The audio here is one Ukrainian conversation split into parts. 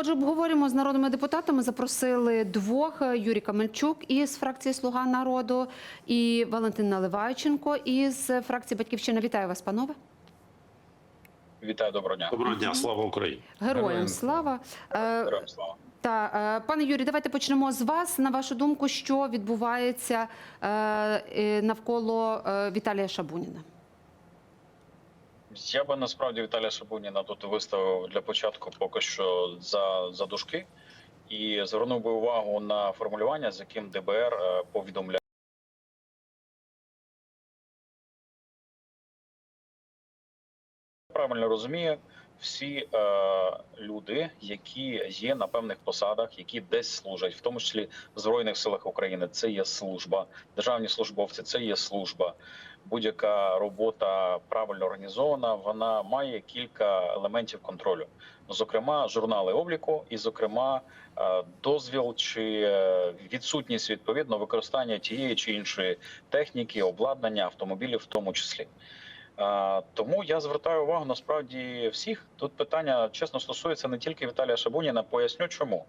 Отже, обговорюємо з народними депутатами. Запросили двох е, Юрій Камельчук із фракції Слуга народу і Валентин Наливайченко із фракції Батьківщина. Вітаю вас, панове. Вітаю, доброго дня. Доброго дня, слава Україні. Героям Героям слава. Е, Героям слава. Та е, пане Юрій, давайте почнемо з вас. На вашу думку, що відбувається е, е, навколо е, Віталія Шабуніна? Я би насправді Віталія Шабуніна тут виставив для початку поки що за, за дужки і звернув би увагу на формулювання, з яким ДБР е, повідомляє. Правильно розумію, всі е, люди, які є на певних посадах, які десь служать, в тому числі в збройних силах України, це є служба, державні службовці, це є служба. Будь-яка робота правильно організована, вона має кілька елементів контролю, зокрема, журнали обліку, і, зокрема, е, дозвіл чи е, відсутність відповідно використання тієї чи іншої техніки, обладнання автомобілів, в тому числі. Е, Тому я звертаю увагу насправді всіх. Тут питання чесно стосується не тільки Віталія Шабуніна. Поясню, чому.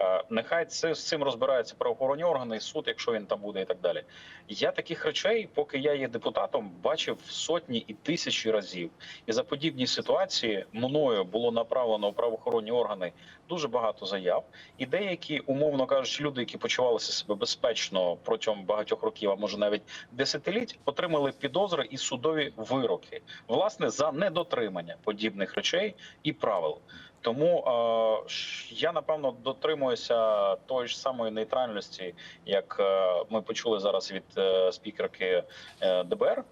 Е, Нехай це з цим розбираються правоохоронні органи, суд, якщо він там буде, і так далі. Я таких речей, поки я є депутатом, бачив сотні і тисячі разів. І за подібні ситуації мною було направлено у правоохоронні органи дуже багато заяв. І деякі, умовно кажучи, люди, які почувалися себе безпечно протягом багатьох років, а може навіть десятиліть, отримали підозри і судові вироки, власне, за недотримання подібних речей і правил. Тому е, я напевно дотримуюся тої ж самої нейтральності, як е, ми почули зараз від е, спікерки е, ДБР.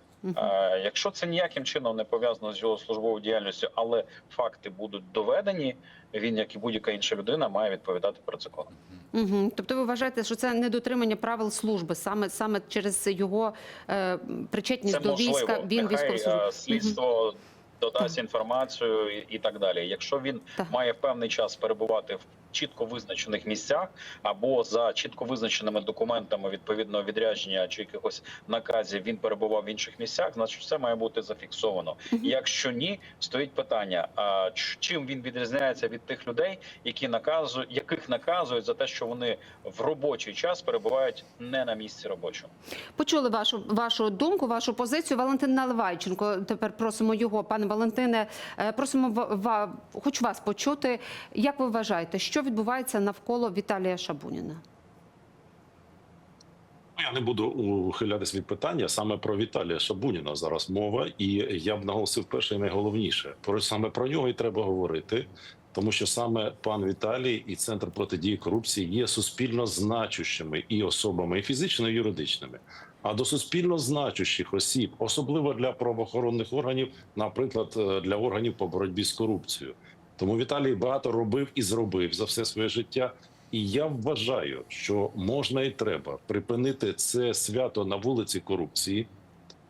Якщо це ніяким чином не пов'язано з його службовою діяльністю, але факти будуть доведені, він, як і будь-яка інша людина, має відповідати перед законом. Угу. Тобто ви вважаєте, що це недотримання правил служби, саме саме через його е, причетність Це до можливо. війська. Він військовослужбовець. слідство додасть інформацію і, так далі. Якщо він має певний час перебувати в чітко визначених місцях або за чітко визначеними документами відповідного відрядження чи якихось наказів він перебував в інших місцях, значить все має бути зафіксовано. Якщо ні, стоїть питання: а чим він відрізняється від тих людей, які наказують, яких наказують за те, що вони в робочий час перебувають не на місці робочому. Почули вашу вашу думку, вашу позицію. Валентин Наливайченко. Тепер просимо його, пане Валентине. е, Просимо ва- хочу вас почути. Як ви вважаєте, що відбувається навколо Віталія Шабуніна? Я не буду ухилятись від питання саме про Віталія Шабуніна зараз мова, і я б наголосив перше і найголовніше. Про саме про нього і треба говорити, тому що саме пан Віталій і центр протидії корупції є суспільно значущими і особами, і фізично, і юридичними. А до суспільно значущих осіб, особливо для правоохоронних органів, наприклад, е, для органів по боротьбі з корупцією. Тому Віталій багато робив і зробив за все своє життя. І я вважаю, що можна і треба припинити це свято на вулиці корупції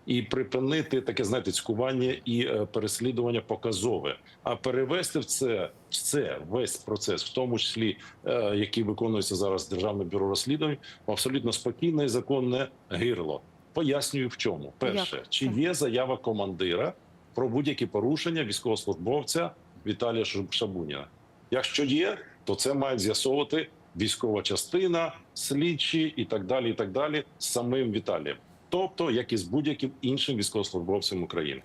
і припинити таке знаєте, цькування і е, переслідування показове, а перевести в це в це весь процес, в тому числі е, який виконується зараз державне бюро розслідувань, в абсолютно спокійне і законне гирло. Пояснюю в чому. Перше, чи є заява командира про будь-які порушення військовослужбовця Віталія Шаб- Шабуніна? Якщо є, то це мають з'ясовувати військова частина, слідчі і так далі. І так далі з самим Віталієм, тобто як і з будь-яким іншим військовослужбовцем України.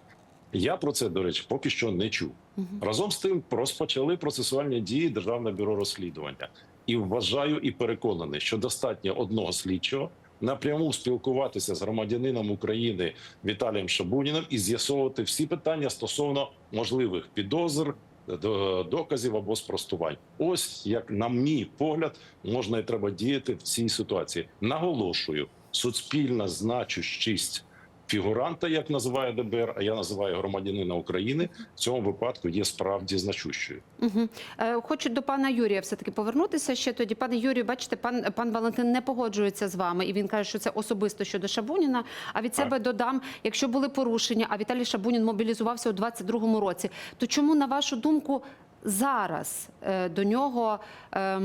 Я про це, до речі, поки що не чув. Мгм. Разом з тим розпочали процесуальні дії Державне бюро розслідування і вважаю і переконаний, що достатньо одного слідчого напряму спілкуватися з громадянином України Віталієм Шабуніним і з'ясовувати всі питання стосовно можливих підозр, до- доказів або спростувань. Ось як на мій погляд можна і треба діяти в цій ситуації. Наголошую, суспільна значущість фігуранта, як називає ДБР, а я називаю громадянина України, в цьому випадку є справді значущою. Угу. Хочу до пана Юрія все таки повернутися ще тоді. Пане Юрію, бачите, пан пан Валентин не погоджується з вами, і він каже, що це особисто щодо Шабуніна. А від Так. себе додам, якщо були порушення, а Віталій Шабунін мобілізувався у 22-му році, то чому на вашу думку зараз е, до нього е,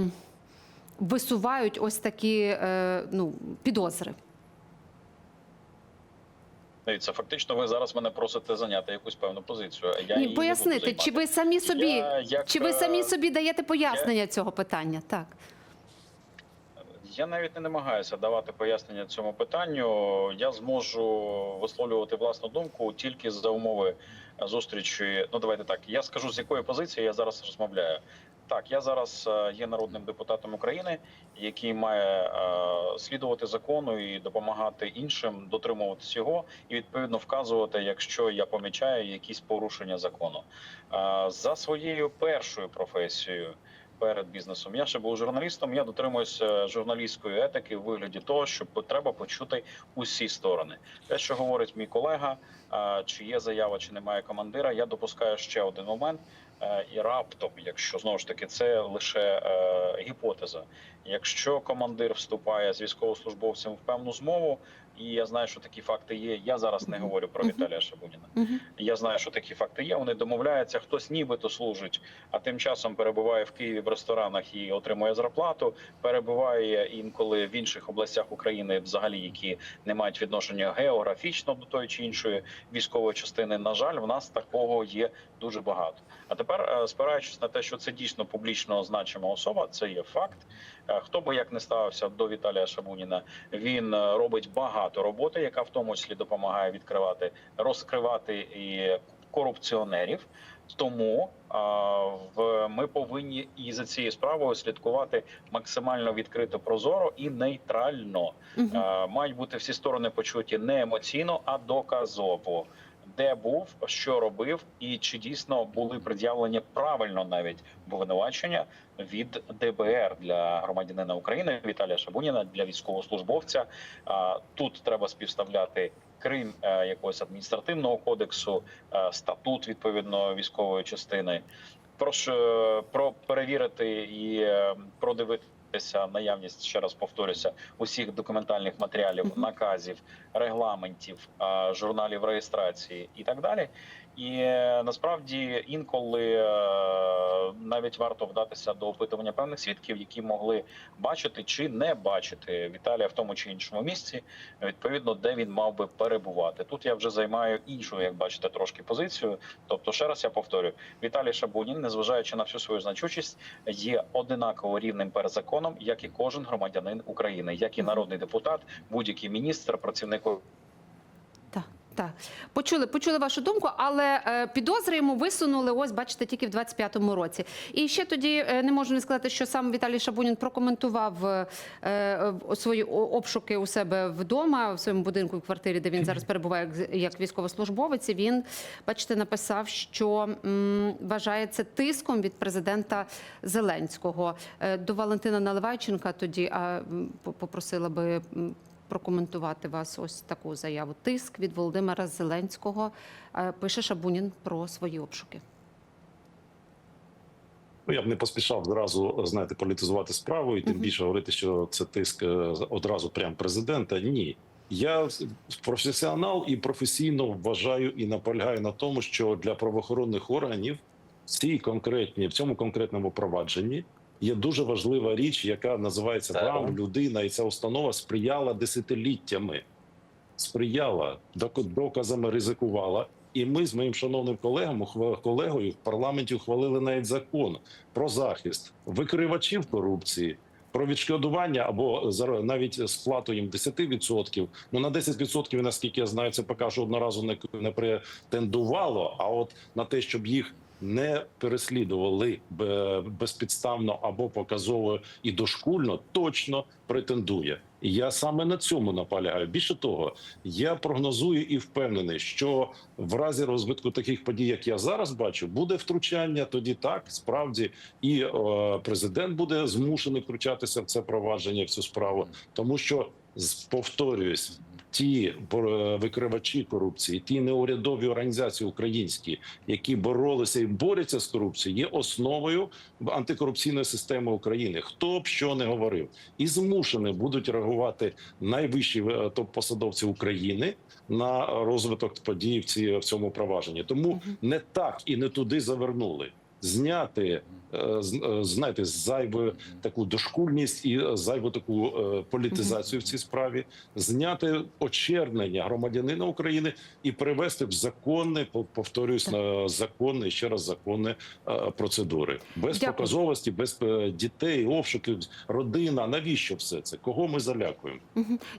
висувають ось такі е, ну підозри? Дивіться, фактично, ви зараз мене просите зайняти якусь певну позицію. Я Ні, її не пояснити, буду чи ви самі собі, Я, як, чи ви самі е, собі даєте пояснення цього питання? Так. Я навіть не намагаюся давати пояснення цьому питанню. Я зможу висловлювати власну думку тільки за умови зустрічі. Ну давайте так. Я скажу з якої позиції я зараз розмовляю. Так, я зараз е, є народним депутатом України, який має е, слідувати закону і допомагати іншим дотримуватись його, і відповідно вказувати, якщо я помічаю якісь порушення закону. Е, За своєю першою професією перед бізнесом. Я ще був журналістом. Я дотримуюся журналістської етики в вигляді того, що треба почути усі сторони. Те, що говорить мій колега, чи є заява, чи немає командира. Я допускаю ще один момент. Е, І раптом, якщо знову ж таки це лише е, гіпотеза. Якщо командир вступає з військовослужбовцем в певну змову, і я знаю, що такі факти є. Я зараз не говорю про Віталія Шабуніна. Я знаю, що такі факти є. Вони домовляються, хтось нібито служить, а тим часом перебуває в Києві в ресторанах і отримує зарплату. Перебуває інколи в інших областях України, взагалі, які не мають відношення географічно до тої чи іншої військової частини. На жаль, в нас такого є дуже багато. А тепер, е, спираючись на те, що це дійсно публічно значима особа, це є факт. Е, Хто би як не ставився до Віталія Шабуніна, він е, робить багато роботи, яка в тому числі допомагає відкривати, розкривати і корупціонерів. Тому а, в ми повинні і за цією справою слідкувати максимально відкрито, прозоро і нейтрально. Угу. Мають бути всі сторони почуті не емоційно, а доказово. Де був, що робив, і чи дійсно були пред'явлені правильно навіть обвинувачення від ДБР для громадянина України Віталія Шабуніна для військовослужбовця. Тут треба співставляти Крим е, якогось адміністративного кодексу, е, статут відповідно військової частини. Прошу е, про перевірити і е, продивитися наявність, ще раз повторюся, усіх документальних матеріалів, наказів, регламентів, журналів реєстрації і так далі. І насправді інколи е, навіть варто вдатися до опитування певних свідків, які могли бачити чи не бачити Віталія в тому чи іншому місці, відповідно, де він мав би перебувати. Тут я вже займаю іншу, як бачите, трошки позицію. Тобто, ще раз я повторюю, Віталій Шабунін, незважаючи на всю свою значущість, є одинаково рівним перед законом, як і кожен громадянин України, як і народний депутат, будь-який міністр, працівник Так. Почули, почули вашу думку, але е, підозри йому висунули, ось бачите, тільки в 25-му році. І ще тоді е, не можу не сказати, що сам Віталій Шабунін прокоментував е, свої обшуки у себе вдома, в своєму будинку, в квартирі, де він зараз перебуває як, військовослужбовець. І Він, бачите, написав, що вважає це тиском від президента Зеленського. До Валентина Наливайченка тоді попросила би. Прокоментувати вас ось таку заяву. Тиск від Володимира Зеленського Е, пише Шабунін про свої обшуки. Ну, я б не поспішав зразу знаєте, політизувати справу, і тим більше говорити, що це тиск е, одразу прям президента. Ні. Я професіонал і професійно вважаю і наполягаю на тому, що для правоохоронних органів в цій конкретній, в цьому конкретному провадженні є дуже важлива річ, яка називається вам людина, і ця установа сприяла десятиліттями. Сприяла док- доказами, ризикувала. І ми з моїм шановним колегом колегою в парламенті ухвалили навіть закон про захист викривачів корупції, про відшкодування або навіть сплату їм 10%. Ну на 10%, наскільки я знаю, це поки що одноразу не претендувало. А от на те, щоб їх не переслідували безпідставно або показово і дошкульно, точно претендує. Я саме на цьому наполягаю. Більше того, я прогнозую і впевнений, що в разі розвитку таких подій, як я зараз бачу, буде втручання. Тоді так справді і е, президент буде змушений втручатися в це провадження в цю справу, тому що повторююсь. Ті е, викривачі корупції, ті неурядові організації українські, які боролися і борються з корупцією, є основою антикорупційної системи України. Хто б що не говорив, і змушені будуть реагувати найвищі е, топ-посадовці України на розвиток подій в цьому провадженні. Тому не так і не туди завернули. Зняти е, з- е, знаєте, зайву таку дошкульність і зайву таку е, політизацію в цій справі, зняти очернення громадянина України і привести в законне, пов- повторюсь, на законне ще раз законне процедури без Дякую. показовості, без дітей, обшуків, родина. Навіщо все це? Кого ми залякуємо?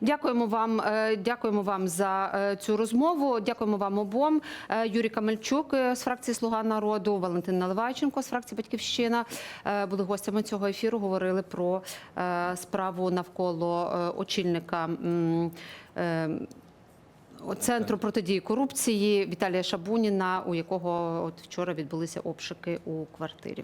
Дякуємо вам. Дякуємо вам за цю розмову. Дякуємо вам обом. Юрій Камельчук з фракції Слуга народу, Валентин Наливайченко з фракції Батьківщина е, були гостями цього ефіру. Говорили про е, справу навколо е, очільника. Центру протидії корупції Віталія Шабуніна, у якого от вчора відбулися обшуки у квартирі.